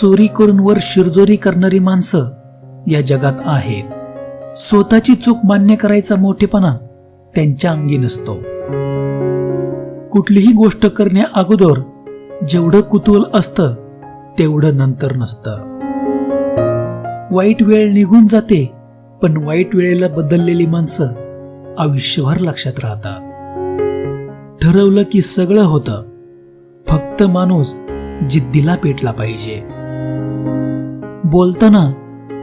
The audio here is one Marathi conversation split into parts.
चोरी करून वर शिरजोरी करणारी माणसं या जगात आहेत. स्वतःची चूक मान्य करायचा मोठेपणा त्यांच्या अंगी नसतो. कुठलीही गोष्ट करण्या अगोदर जेवढं कुतूहल असतं तेवढं नंतर नसतं. वाईट वेळ निघून जाते पण वाईट वेळेला बदललेली माणसं आयुष्यभर लक्षात राहतात. ठरवलं की सगळं होतं. फक्त माणूस जिद्दीला पेटला पाहिजे. बोलताना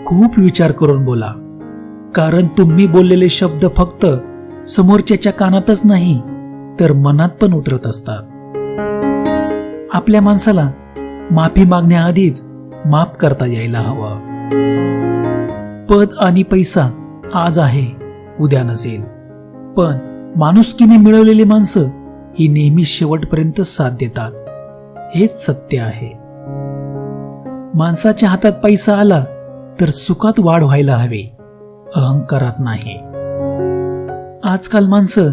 खूप विचार करून बोला. कारण तुम्ही बोललेले शब्द फक्त समोरच्याच्या कानातच नाही तर मनात पण उतरत असतात. आपल्या माणसाला माफी मागण्याआधीच माफ करता यायला हवं. पद आणि पैसा आज आहे उद्या नसेल. पण माणुसकीने मिळवलेली माणसं ही नेहमी शेवटपर्यंत साथ देतात. हेच सत्य आहे. माणसाच्या हातात पैसा आला तर सुखात वाढ व्हायला हवी. अहंकारात नाही. आजकाल माणसं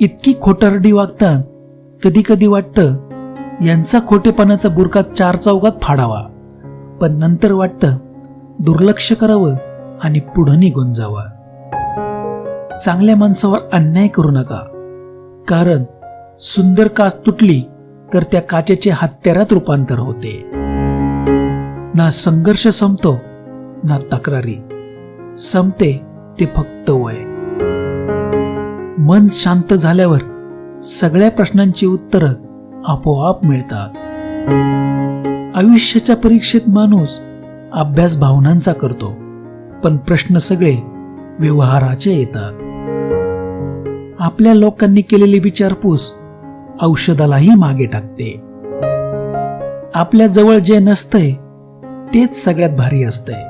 इतकी खोटारडी वागतात कधी कधी वाटतं यांचा खोटेपणाचा बुरका चार चौकात फाडावा. पण नंतर वाटतं दुर्लक्ष करावं आणि पुढं निघून जावं. चांगल्या माणसावर अन्याय करू नका. कारण सुंदर काच तुटली तर त्या काचेचे हत्यारात रूपांतर होते. ना संघर्ष संपतो ना तक्रारी. संपते ते फक्त वय. मन शांत झाल्यावर सगळ्या प्रश्नांची उत्तरं आपोआप मिळतात. आयुष्याच्या परीक्षेत माणूस अभ्यास भावनांचा करतो पण प्रश्न सगळे व्यवहाराचे येतात. आपल्या लोकांनी केलेली विचारपूस औषधालाही मागे टाकते. आपल्या जवळ जे नसतंय तेच सगळ्यात भारी असतंय.